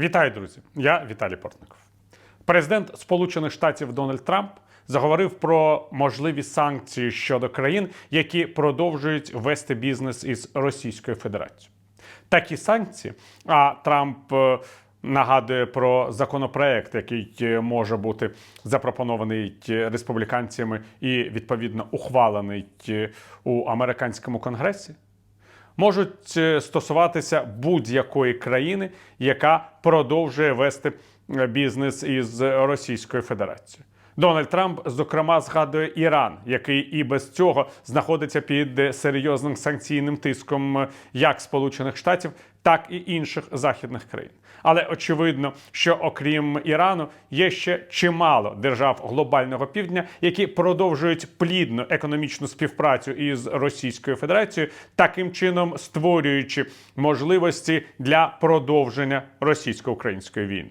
Вітаю, друзі! Я Віталій Портников. Президент Сполучених Штатів Дональд Трамп заговорив про можливі санкції щодо країн, які продовжують вести бізнес із Російською Федерацією. Такі санкції, а Трамп е, нагадує про законопроект, який е, може бути запропонований е, республіканцями і відповідно ухвалений у американському конгресі можуть е, стосуватися будь-якої країни, яка продовжує вести е, бізнес із Російською Федерацією. Дональд Трамп, зокрема, згадує Іран, який і без цього знаходиться під е, серйозним санкційним тиском як Сполучених Штатів, так і інших західних країн. Але очевидно, що окрім Ірану є ще чимало держав глобального півдня, які продовжують плідну економічну співпрацю із Російською Федерацією, таким чином створюючи можливості для продовження російсько-української війни.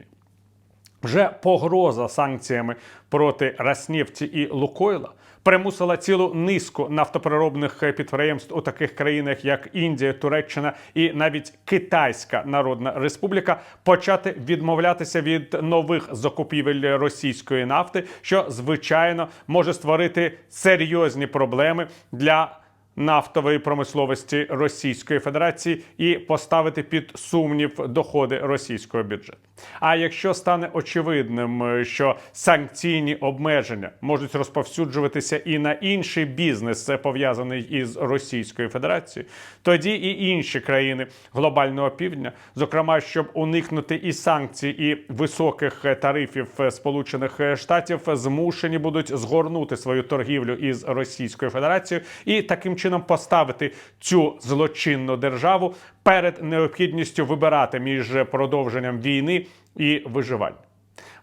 Вже погроза санкціями проти Роснефті і Лукойла примусила цілу низку нафтопереробних підприємств у таких країнах, як Індія, Туреччина і навіть Китайська Народна Республіка почати відмовлятися від нових закупівель російської нафти, що звичайно може створити серйозні проблеми для нафтової промисловості Російської Федерації і поставити під сумнів доходи російського бюджету. А якщо стане очевидним, що санкційні обмеження можуть розповсюджуватися і на інший бізнес, пов'язаний із Російською Федерацією, тоді і інші країни глобального півдня, зокрема, щоб уникнути і санкцій, і високих тарифів Сполучених Штатів, змушені будуть згорнути свою торгівлю із Російською Федерацією і таким чином поставити цю злочинну державу перед необхідністю вибирати між продовженням війни і виживанням.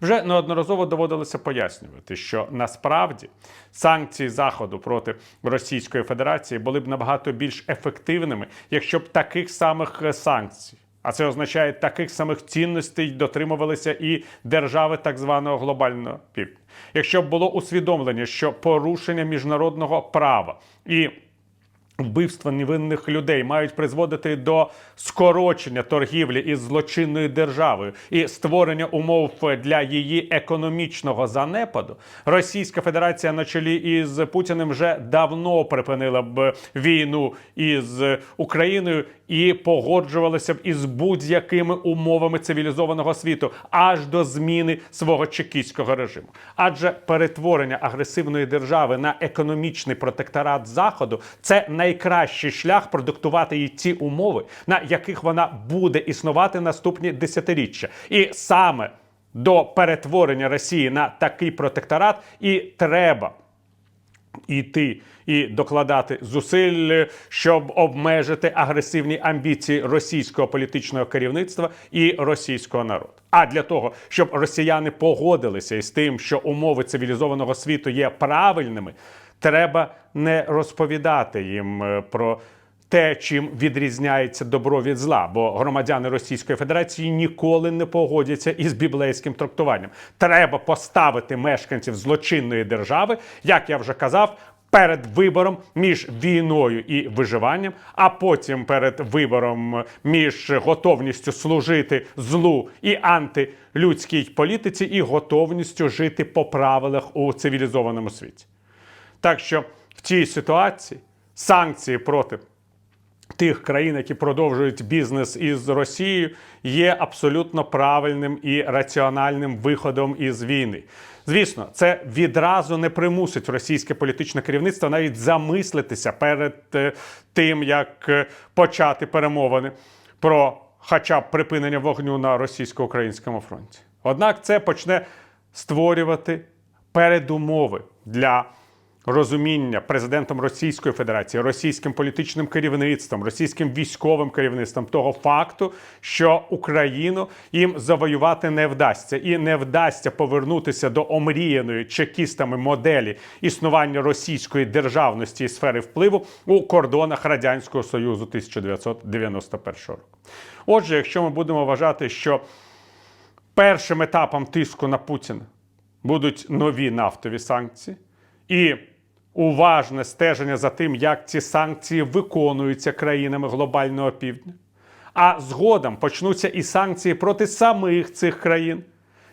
Вже неодноразово доводилося пояснювати, що насправді санкції Заходу проти Російської Федерації були б набагато більш ефективними, якщо б таких самих санкцій. А це означає таких самих цінностей дотримувалися і держави так званого глобального півдня. Якщо б було усвідомлення, що порушення міжнародного права і Вбивства невинних людей мають призводити до скорочення торгівлі із злочинною державою і створення умов для її економічного занепаду. Російська Федерація на чолі із Путіним вже давно припинила б війну із Україною і погоджувалася б із будь-якими умовами цивілізованого світу аж до зміни свого чекістського режиму. Адже перетворення агресивної держави на економічний протекторат Заходу це найкращий шлях продиктувати їй ті умови, на яких вона буде існувати наступні десятиріччя, і саме до перетворення Росії на такий протекторат і треба іти і докладати зусиль, щоб обмежити агресивні амбіції російського політичного керівництва і російського народу. А для того, щоб росіяни погодилися із тим, що умови цивілізованого світу є правильними, треба не розповідати їм е, про. Те, чим відрізняється добро від зла, бо громадяни Російської Федерації ніколи не погодяться із біблейським трактуванням. Треба поставити мешканців злочинної держави, як я вже казав, перед вибором між війною і виживанням, а потім перед вибором між готовністю служити злу і антилюдській політиці, і готовністю жити по правилах у цивілізованому світі. Так що в цій ситуації санкції проти тих країн, які продовжують бізнес із Росією, є абсолютно правильним і раціональним виходом із війни. Звісно, це відразу не примусить російське політичне керівництво навіть замислитися перед е, тим, як е, почати перемовини про хоча б припинення вогню на російсько-українському фронті. Однак це почне створювати передумови для розуміння президентом Російської Федерації, російським політичним керівництвом, російським військовим керівництвом того факту, що Україну їм завоювати не вдасться, і не вдасться повернутися до омріяної чекістами моделі існування російської державності і сфери впливу у кордонах радянського союзу 1991 року. Отже, якщо ми будемо вважати, що першим етапом тиску на Путіна будуть нові нафтові санкції і уважне стеження за тим, як ці санкції виконуються країнами глобального півдня. А згодом почнуться і санкції проти самих цих країн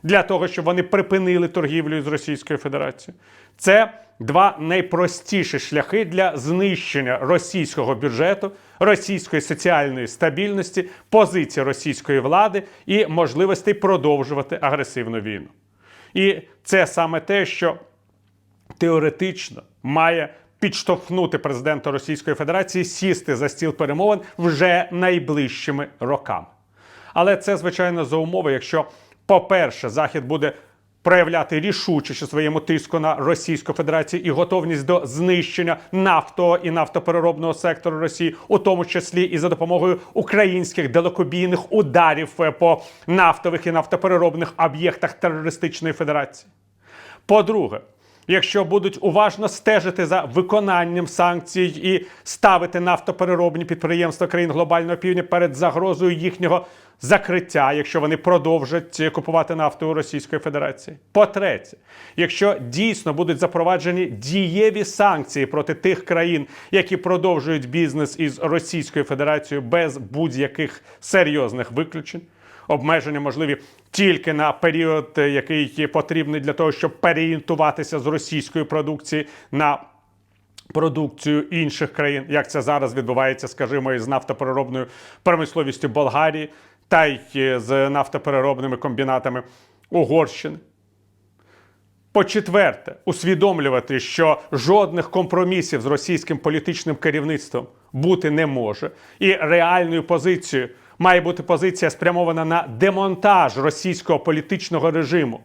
для того, щоб вони припинили торгівлю з Російською Федерацією. Це два найпростіші шляхи для знищення російського бюджету, російської соціальної стабільності, позиції російської влади і можливостей продовжувати агресивну війну. І це саме те, що теоретично має підштовхнути президента Російської Федерації сісти за стіл перемовин вже найближчими роками. Але це, звичайно, за умови, якщо, по-перше, Захід буде проявляти рішучість у своєму тиску на Російську Федерацію і готовність до знищення нафтового і нафтопереробного сектору Росії, у тому числі і за допомогою українських далекобійних ударів е, по нафтових і нафтопереробних об'єктах терористичної федерації. По-друге, якщо будуть уважно стежити за виконанням санкцій і ставити нафтопереробні підприємства країн глобального півдня перед загрозою їхнього закриття, якщо вони продовжать купувати нафту у Російської Федерації. По-третє, якщо дійсно будуть запроваджені дієві санкції проти тих країн, які продовжують бізнес із Російською Федерацією без будь-яких серйозних виключень. Обмеження можливі тільки на період, е, який потрібний для того, щоб переорієнтуватися з російської продукції на продукцію інших країн, як це зараз відбувається, скажімо, із нафтопереробною промисловістю Болгарії та й е, з нафтопереробними комбінатами Угорщини. По-четверте, усвідомлювати, що жодних компромісів з російським політичним керівництвом бути не може, і реальною позицією має бути позиція спрямована на демонтаж російського політичного режиму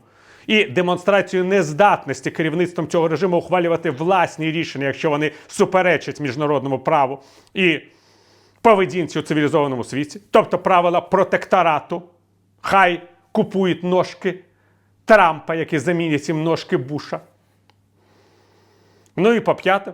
і демонстрацію нездатності керівництвом цього режиму ухвалювати власні рішення, якщо вони суперечать міжнародному праву і поведінці у цивілізованому світі, тобто правила протекторату, хай купують ножки Трампа, які замінять їм ножки Буша. Ну і по п'яте,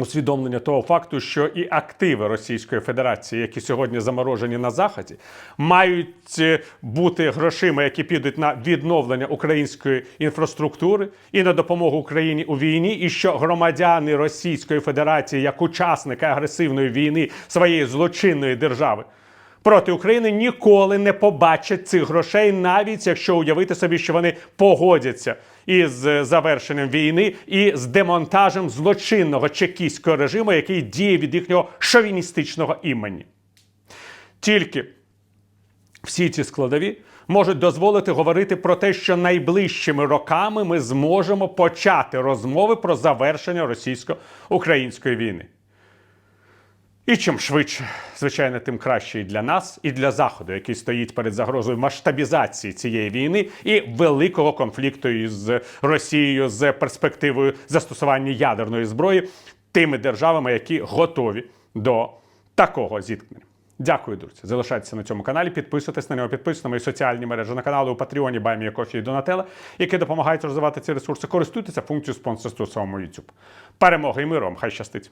усвідомлення того факту, що і активи Російської Федерації, які сьогодні заморожені на Заході, мають е, бути грошима, які підуть на відновлення української інфраструктури і на допомогу Україні у війні, і що громадяни Російської Федерації, як учасники агресивної війни своєї злочинної держави. Проти України ніколи не побачать цих грошей, навіть якщо уявити собі, що вони погодяться із завершенням війни і з демонтажем злочинного чекістського режиму, який діє від їхнього шовіністичного імені. Тільки всі ці складові можуть дозволити говорити про те, що найближчими роками ми зможемо почати розмови про завершення російсько-української війни. І чим швидше, звичайно, тим краще і для нас, і для Заходу, який стоїть перед загрозою масштабізації цієї війни і великого конфлікту із Росією з перспективою застосування ядерної зброї тими державами, які готові до такого зіткнення. Дякую, друзі. Залишайтеся на цьому каналі, підписуйтесь на нього, підписуйтесь на мої соціальні мережі на канали у Патреоні, Баймія Кофі і Донателла, які допомагають розвивати ці ресурси. Користуйтеся функцією спонсорства у своєму YouTube. Перемоги і миру вам! Хай щастить!